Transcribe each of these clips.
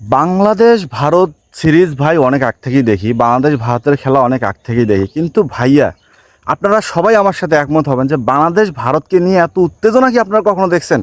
Bangladesh, Bharat series ভাই অনেক আগ থেকেই দেখি। বাংলাদেশ, ভারতের খেলা অনেক আগ থেকেই দেখি। কিন্তু ভাইয়া, আপনারা সবাই আমার সাথে একমত হবেন যে বাংলাদেশ, ভারতকে নিয়ে এত উত্তেজনা কি আপনারা কখনো দেখছেন?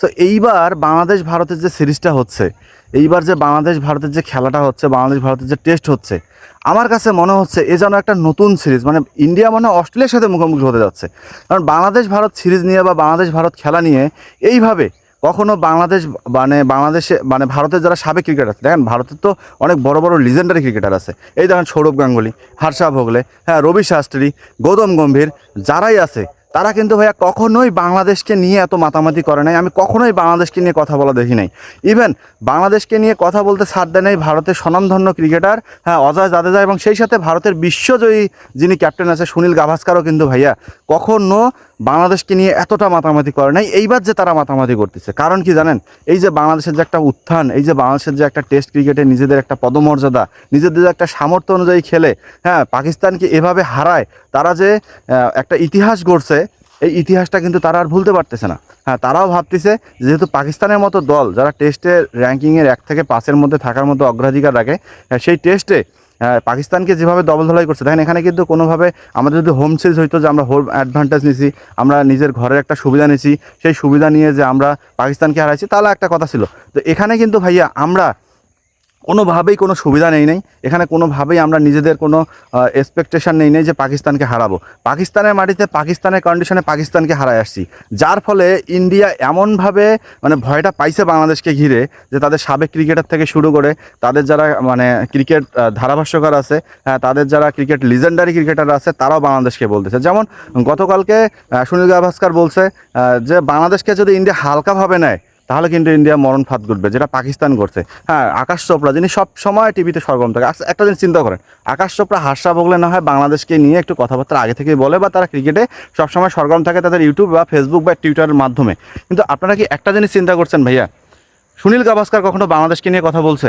সো এইবার বাংলাদেশ, ভারতের যে সিরিজটা হচ্ছে, এইবার যে বাংলাদেশ, ভারতের যে খেলাটা হচ্ছে, বাংলাদেশ, ভারতের যে টেস্ট হচ্ছে, আমার কাছে মনে হচ্ছে এ যেন একটা নতুন সিরিজ মানে ইন্ডিয়া মানে অস্ট্রেলিয়ার সাথে মুখোমুখি হতে যাচ্ছে। কারণ বাংলাদেশ, ভারত সিরিজ নিয়ে বা বাংলাদেশ, ভারত খেলা নিয়ে এইভাবে কখনো বাংলাদেশ মানে বাংলাদেশে মানে ভারতের যারা সাবেক ক্রিকেটার আছে, দেখেন ভারতের তো অনেক বড় বড় লিজেন্ডারি ক্রিকেটার আছে। এই দেখেন সৌরভ গাঙ্গুলি হার্ষা ভোগলে হ্যাঁ রবি শাস্ত্রী, গৌতম গম্ভীর, যারাই আছে, তারা কিন্তু ভাইয়া কখনোই বাংলাদেশকে নিয়ে এত মাতামাতি করে নাই। আমি কখনোই বাংলাদেশকে নিয়ে কথা বলা দেখি নাই। ইভেন বাংলাদেশকে নিয়ে কথা বলতে ছাড় দেয় নাই ভারতের স্বনামধন্য ক্রিকেটার হ্যাঁ অজয় জাদেজা এবং সেই সাথে ভারতের বিশ্বজয়ী যিনি ক্যাপ্টেন আছে সুনীল গাভাস্কারও কিন্তু ভাইয়া কখনো বাংলাদেশকে নিয়ে এতটা মাতামাতি করে নাই। এইবার যে তারা মাতামাতি করতেছে কারণ কি জানেন? এই যে বাংলাদেশের যে একটা উত্থান এই যে বাংলাদেশের যে একটা টেস্ট ক্রিকেটে নিজেদের একটা পদমর্যাদা নিজেদের যে একটা সামর্থ্য অনুযায়ী খেলে হ্যাঁ পাকিস্তানকে এভাবে হারায় তারা যে একটা ইতিহাস গড়ছে এই ইতিহাসটা কিন্তু তারা আর ভুলতে পারতেছে না। হ্যাঁ তারাও ভাবতেছে যেহেতু পাকিস্তানের মতো দল যারা টেস্টের র্যাঙ্কিংয়ের এক থেকে পাঁচের মধ্যে থাকার মতো অগ্রাধিকার রাখে হ্যাঁ, সেই টেস্টে পাকিস্তানকে যেভাবে দবল ধলাই করছে, দেখেন এখানে কিন্তু কোনোভাবে আমাদের যদি হোম সিরিজ হইতো যে আমরা হোম অ্যাডভান্টেজ নিছি, আমরা নিজের ঘরের একটা সুবিধা নিছি, সেই সুবিধা নিয়ে যে আমরা পাকিস্তানকে হারাইছি, তাহলে একটা কথা ছিল। তো এখানে কিন্তু ভাইয়া আমরা কোনোভাবেই কোনো সুবিধা নেই নেই। এখানে কোনোভাবেই আমরা নিজেদের কোনো এক্সপেকটেশন নেই নেই যে পাকিস্তানকে হারাবো। পাকিস্তানের মাটিতে, পাকিস্তানের কন্ডিশনে পাকিস্তানকে হারায় আসছি। যার ফলে ইন্ডিয়া এমনভাবে মানে ভয়টা পাইছে বাংলাদেশকে ঘিরে যে তাদের সাবেক ক্রিকেটার থেকে শুরু করে, তাদের যারা মানে ক্রিকেট ধারাভাষ্যকার আছে হ্যাঁ তাদের যারা ক্রিকেট লিজেন্ডারি ক্রিকেটার আছে, তারাও বাংলাদেশকে বলতেছে। যেমন গতকালকে সুনীল গাভাস্কার বলছে যে বাংলাদেশকে যদি ইন্ডিয়া হালকাভাবে নেয় তাহলে কিন্তু ইন্ডিয়া মরণ ফাঁদ ঘটবে যেটা পাকিস্তান করছে। হ্যাঁ আকাশ চোপড়া যিনি সব সময় টিভিতে সরগরম থাকে। আচ্ছা, একটা জিনিস চিন্তা করেন আকাশ চোপড়া হাসা বগলে না হয় বাংলাদেশকে নিয়ে একটু কথাবার্তা আগে থেকে বলে বা তারা ক্রিকেটে সবসময় সরগরম থাকে তাদের ইউটিউব বা ফেসবুক বা টুইটারের মাধ্যমে। কিন্তু আপনারা কি একটা জিনিস চিন্তা করছেন ভাইয়া? সুনীল গাভাস্কার কখনো বাংলাদেশকে নিয়ে কথা বলছে?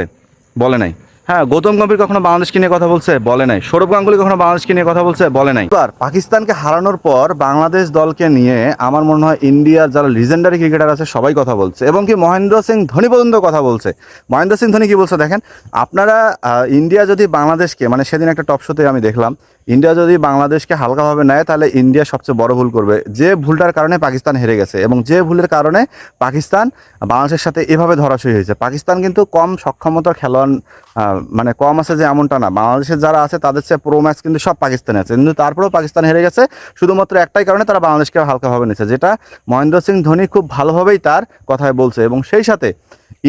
বলে নাই। হ্যাঁ গৌতম গম্ভীর কখনো বাংলাদেশকে নিয়ে কথা বলছে? বলে নাই। সৌরভ গাঙ্গুলি কখনো বাংলাদেশকে নিয়ে কথা বলছে? বলে নাই। এবার পাকিস্তানকে হারানোর পর বাংলাদেশ দলকে নিয়ে আমার মনে হয় ইন্ডিয়ার যারা লিজেন্ডারি ক্রিকেটার আছে, সবাই কথা বলছে। এবং কি মহেন্দ্র সিং ধোনি পর্যন্ত কথা বলছে। মহেন্দ্র সিং ধোনি কি বলছে দেখেন? আপনারা ইন্ডিয়া যদি বাংলাদেশকে মানে সেদিন একটা টপ শোতে আমি দেখলাম, ইন্ডিয়া যদি বাংলাদেশকে হালকাভাবে নেয়, তাহলে ইন্ডিয়া সবচেয়ে বড় ভুল করবে। যে ভুলটার কারণে পাকিস্তান হেরে গেছে এবং যে ভুলের কারণে পাকিস্তান বাংলাদেশের সাথে এভাবে ধরাশয়ী হয়েছে। পাকিস্তান কিন্তু কম সক্ষমতার খেলোয়াড় মানে কম আছে যে এমনটা না। বাংলাদেশের যারা আছে, তাদের চেয়ে প্রো ম্যাচ কিন্তু সব পাকিস্তানে আছে। কিন্তু তারপরেও পাকিস্তান হেরে গেছে। শুধুমাত্র একটাই কারণে তারা বাংলাদেশকে হালকাভাবে নিয়েছে, যেটা মহেন্দ্র সিং ধোনি খুব ভালোভাবেই তার কথায় বলছে। এবং সেই সাথে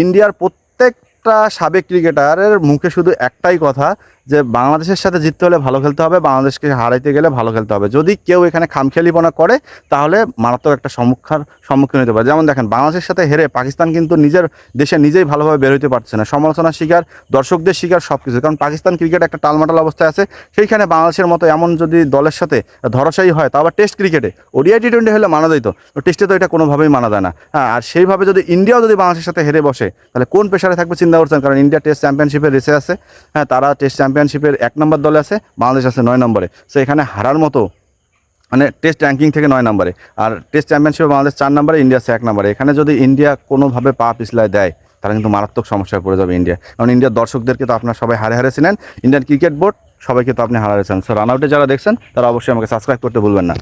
ইন্ডিয়ার প্রত্যেকটা সাবেক ক্রিকেটারের মুখে শুধু একটাই কথা যে বাংলাদেশের সাথে জিততে হলে ভালো খেলতে হবে, বাংলাদেশকে হারাইতে গেলে ভালো খেলতে হবে। যদি কেউ এখানে খামখেয়ালিপনা করে, তাহলে মারাত্মক একটা সম্মুখার সম্মুখীন হতে পারে। যেমন দেখেন, বাংলাদেশের সাথে হেরে পাকিস্তান কিন্তু নিজের দেশে নিজেই ভালোভাবে বের হতে পারছে না। সমালোচনার শিকার, দর্শকদের শিকার সব কিছু কারণ পাকিস্তান ক্রিকেট একটা টালমাটাল অবস্থায় আছে। সেইখানে বাংলাদেশের মতো এমন যদি দলের সাথে ধরাশায়ী হয়, তা আবার টেস্ট ক্রিকেটে ওডিআই টি টোয়েন্টি হলে মানা যেত টেস্টে তো এটা কোনোভাবেই মানা যায় না। হ্যাঁ আর সেইভাবে যদি ইন্ডিয়াও যদি বাংলাদেশের সাথে হেরে বসে, তাহলে কোন পেশারে থাকবে চিন্তা করছেন? কারণ ইন্ডিয়া টেস্ট চ্যাম্পিয়নশিপের রেসে আছে। হ্যাঁ তারা টেস্ট চ্যাম্পিয়নশিপের এক নম্বর দলে আছে, বাংলাদেশ আছে নয় নম্বরে। সো এখানে হারার মতো মানে টেস্ট র্যাঙ্কিং থেকে নয় নম্বরে। আর টেস্ট চ্যাম্পিয়নশিপে বাংলাদেশ চার নম্বরে ইন্ডিয়া আছে এক নম্বরে। এখানে যদি ইন্ডিয়া কোনোভাবে পা পিছলায় দেয় তারা কিন্তু মারাত্মক সমস্যায় পড়ে যাবে ইন্ডিয়া কারণ ইন্ডিয়ার দর্শকদেরকে তো আপনারা সবাই হারে হারেছিলেন ইন্ডিয়ান ক্রিকেট বোর্ড সবাইকে তো আপনি হারারেছেন সো রান আউটে যারা দেখছেন, তারা অবশ্যই আমাকে সাবস্ক্রাইব করতে ভুলবেন না।